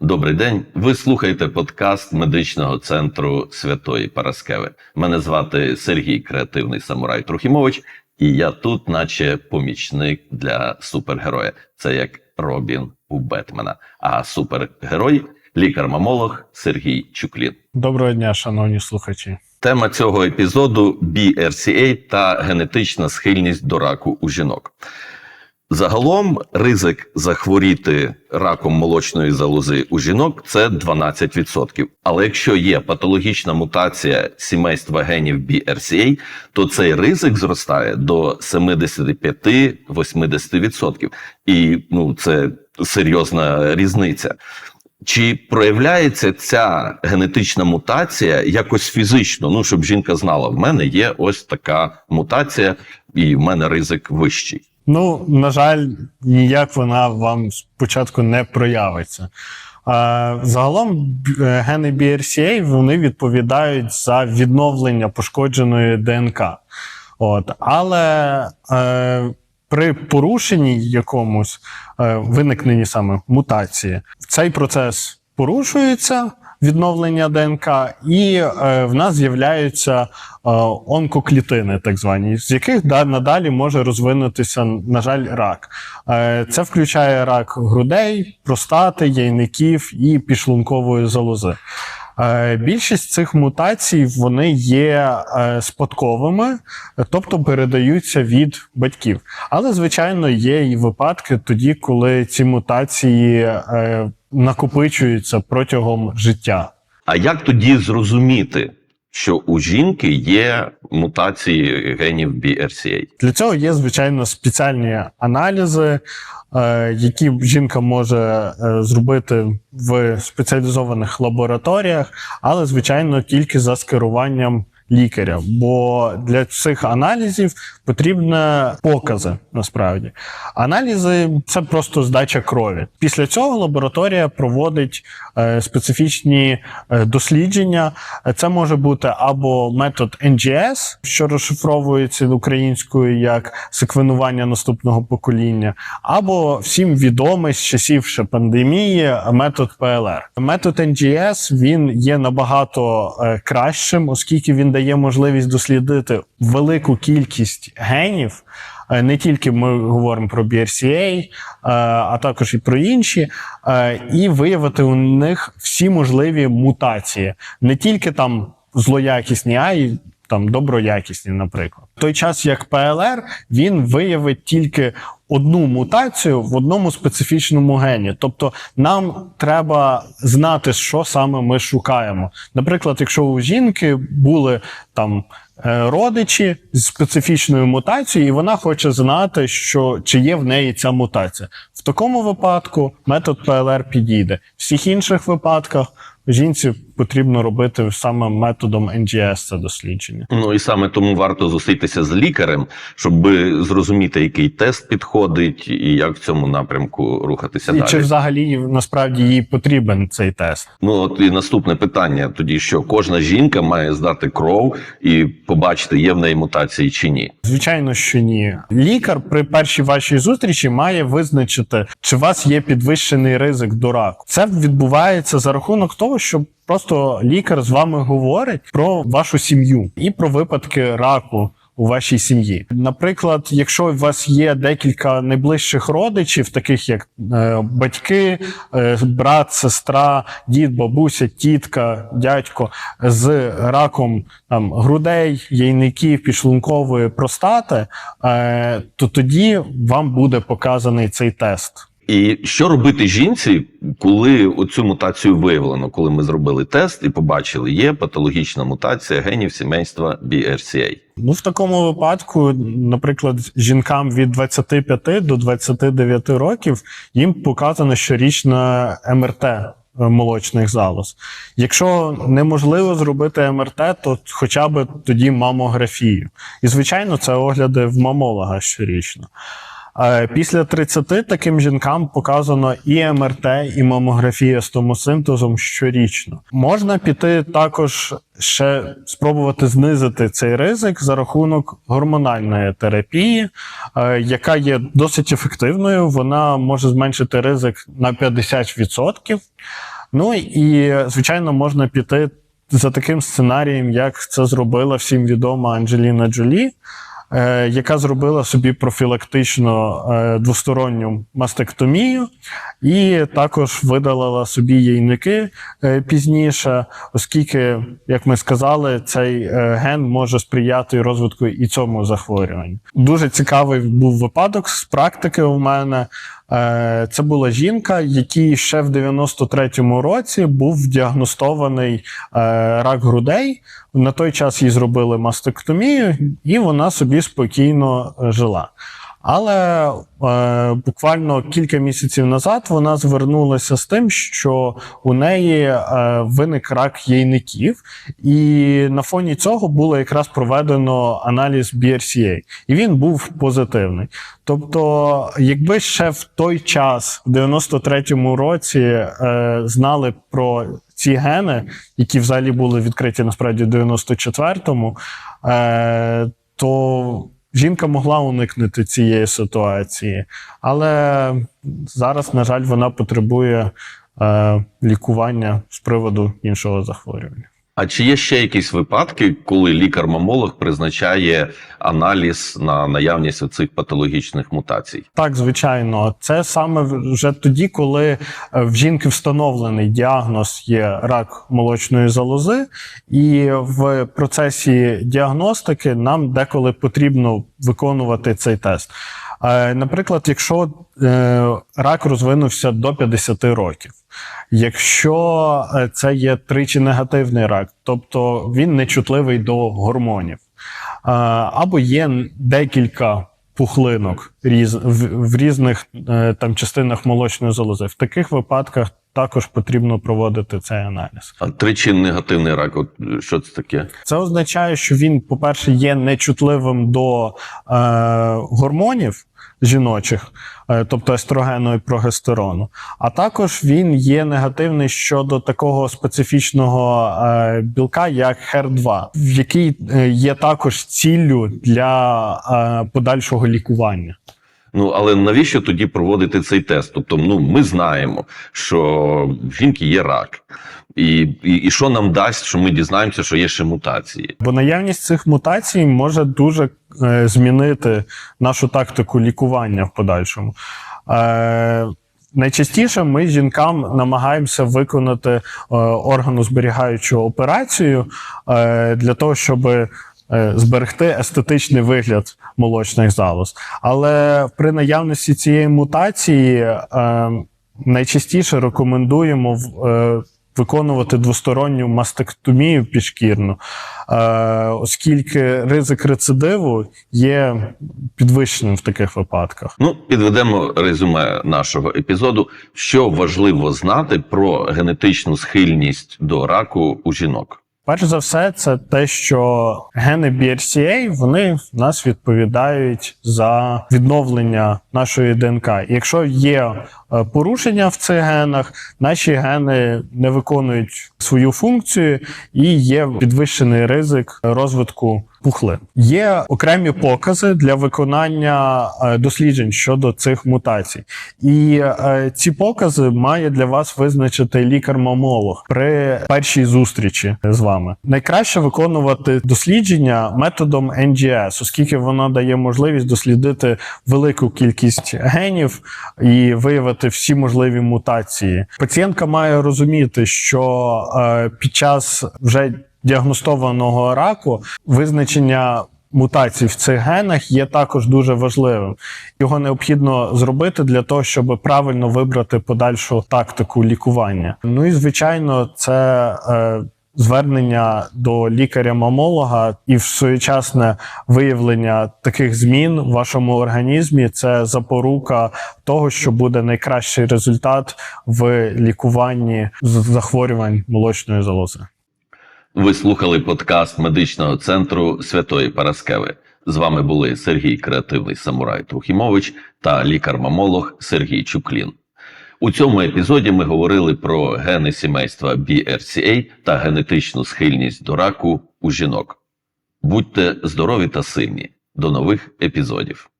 Добрий день. Ви слухаєте подкаст медичного центру Святої Параскеви. Мене звати Сергій Креативний Самурай Трухімович, і я тут, наче помічник для супергероя. Це як Робін у Бетмена. А супергерой лікар-мамолог Сергій Чуклін. Доброго дня, шановні слухачі. Тема цього епізоду BRCA та генетична схильність до раку у жінок. Загалом ризик захворіти раком молочної залози у жінок це 12%. Але якщо є патологічна мутація сімейства генів BRCA, то цей ризик зростає до 75-80%. І ну, це серйозна різниця. Чи проявляється ця генетична мутація якось фізично? Ну, щоб жінка знала, в мене є ось така мутація, і в мене ризик вищий. Ну, на жаль, ніяк вона вам спочатку не проявиться. Загалом е, гени BRCA вони відповідають за відновлення пошкодженої ДНК. От. Але е, при порушенні якомусь е, виникненні саме мутації, цей процес порушується. Відновлення ДНК, і е, в нас з'являються е, онкоклітини, так звані, з яких да, надалі може розвинутися, на жаль, рак. Е, це включає рак грудей, простати, яйників і підшлункової залози. Більшість цих мутацій вони є спадковими, тобто передаються від батьків. Але, звичайно, є і випадки тоді, коли ці мутації накопичуються протягом життя. А як тоді зрозуміти, що у жінки є мутації генів BRCA? Для цього є, звичайно, спеціальні аналізи, е, які жінка може е, зробити в спеціалізованих лабораторіях, але, звичайно, тільки за скеруванням лікаря. Бо для цих аналізів потрібні покази насправді. Аналізи це просто здача крові. Після цього лабораторія проводить е, специфічні е, дослідження. Це може бути або метод NGS, що розшифровується українською як секвенування наступного покоління, або всім відомий з часів ще пандемії метод ПЛР. Метод NGS він є набагато е, кращим, оскільки він дає можливість дослідити велику кількість генів. Е, Не тільки ми говоримо про BRCA, е, а також і про інші, е, і виявити у них всі можливі мутації, не тільки там злоякісні, а й там доброякісні, наприклад. В той час як ПЛР він виявить тільки одну мутацію в одному специфічному гені. Тобто нам треба знати, що саме ми шукаємо. Наприклад, якщо у жінки були там е, родичі з специфічною мутацією, і вона хоче знати, що чи є в неї ця мутація. В такому випадку метод ПЛР підійде. В всіх інших випадках жінці потрібно робити саме методом NGS це дослідження. Ну і саме тому варто зустрітися з лікарем, щоб зрозуміти, який тест підходить і як в цьому напрямку рухатися І далі. чи взагалі насправді їй потрібен цей тест? Ну от і наступне питання: тоді що кожна жінка має здати кров і побачити, є в неї мутації чи ні. Звичайно, що ні. Лікар при першій вашій зустрічі має визначити, чи у вас є підвищений ризик до раку. Це відбувається за рахунок того, що просто лікар з вами говорить про вашу сім'ю і про випадки раку. У вашій сім'ї, наприклад, якщо у вас є декілька найближчих родичів, таких як е, батьки, е, брат, сестра, дід, бабуся, тітка, дядько з раком там грудей, яйників, підшлункової простати, е, то тоді вам буде показаний цей тест. І що робити жінці, коли оцю мутацію виявлено, коли ми зробили тест і побачили, є патологічна мутація генів сімейства BRCA? Ну, в такому випадку, наприклад, жінкам від 25 до 29 років їм показано щорічна МРТ е, молочних залоз. Якщо неможливо зробити МРТ, то хоча б тоді мамографію. І, звичайно, це огляди в мамолога щорічно. Після 30 таким жінкам показано і МРТ, і мамографія з томосинтезом щорічно. Можна піти також ще спробувати знизити цей ризик за рахунок гормональної терапії, е, яка є досить ефективною. Вона може зменшити ризик на 50%. Ну і звичайно, можна піти за таким сценарієм, як це зробила всім відома Анджеліна Джолі, яка зробила собі профілактичну е, двосторонню мастектомію, і також видалила собі яйники е, пізніше, оскільки, як ми сказали, цей е, ген може сприяти розвитку і цьому захворюванню. Дуже цікавий був випадок з практики у мене. Е, Це була жінка, якій ще в 93-му році був діагностований е, рак грудей. На той час їй зробили мастектомію, і вона собі спокійно жила. Але е, буквально кілька місяців назад вона звернулася з тим, що у неї е, виник рак яйників, і на фоні цього було якраз проведено аналіз BRCA, і він був позитивний. Тобто, якби ще в той час, в 93-му році, е, знали про ці гени, які взагалі були відкриті насправді в 94-му, е, то жінка могла уникнути цієї ситуації. Але зараз, на жаль, вона потребує е, лікування з приводу іншого захворювання. А чи є ще якісь випадки, коли лікар-мамолог призначає аналіз на наявність цих патологічних мутацій? Так, звичайно, це саме вже тоді, коли е, в жінки встановлений діагноз є рак молочної залози, і в процесі діагностики нам деколи потрібно виконувати цей тест. Е, Наприклад, якщо е, рак розвинувся до 50 років, якщо е, це є тричі негативний рак, тобто він не чутливий до гормонів, або є декілька пухлинок різ, в, в різних е, там частинах молочної залози. В таких випадках також потрібно проводити цей аналіз. А тричі негативний рак, от що це таке? Це означає, що він, по-перше, є нечутливим до е, гормонів жіночих, е, тобто естрогену і прогестерону. А також він є негативний щодо такого специфічного е, білка, як HER2, який е, є також ціллю для е, подальшого лікування. Ну але навіщо тоді проводити цей тест? Тобто, ну ми знаємо, що в жінки є рак, і, і, і що нам дасть, що ми дізнаємося, що є ще мутації. Бо наявність цих мутацій може дуже е, змінити нашу тактику лікування в подальшому. Е, Найчастіше ми жінкам намагаємося виконати е, органозберігаючу операцію е, для того, щоб зберегти естетичний вигляд молочних залоз. Але при наявності цієї мутації е, найчастіше рекомендуємо е, виконувати двосторонню мастектомію підшкірну, е, оскільки ризик рецидиву є підвищеним в таких випадках. Ну, підведемо резюме нашого епізоду. Що важливо знати про генетичну схильність до раку у жінок? Перш за все, це те, що гени BRCA вони в нас відповідають за відновлення нашої ДНК. Якщо є порушення в цих генах, наші гени не виконують свою функцію і є підвищений ризик розвитку пухлин. Є окремі покази для виконання е, досліджень щодо цих мутацій, і е, ці покази має для вас визначити лікар-мамолог при першій зустрічі з вами. Найкраще виконувати дослідження методом NGS, оскільки воно дає можливість дослідити велику кількість генів і виявити всі можливі мутації. Пацієнтка має розуміти, що е, під час вже діагностованого раку визначення мутацій в цих генах є також дуже важливим. Його необхідно зробити для того, щоб правильно вибрати подальшу тактику лікування. Ну і звичайно, це. Е, Звернення до лікаря-мамолога і в своєчасне виявлення таких змін в вашому організмі це запорука того, що буде найкращий результат в лікуванні захворювань молочної залози. Ви слухали подкаст медичного центру Святої Параскеви. З вами були Сергій Креативний Самурай Трухімович та лікар-мамолог Сергій Чуклін. У цьому епізоді ми говорили про гени сімейства BRCA та генетичну схильність до раку у жінок. Будьте здорові та сильні. До нових епізодів.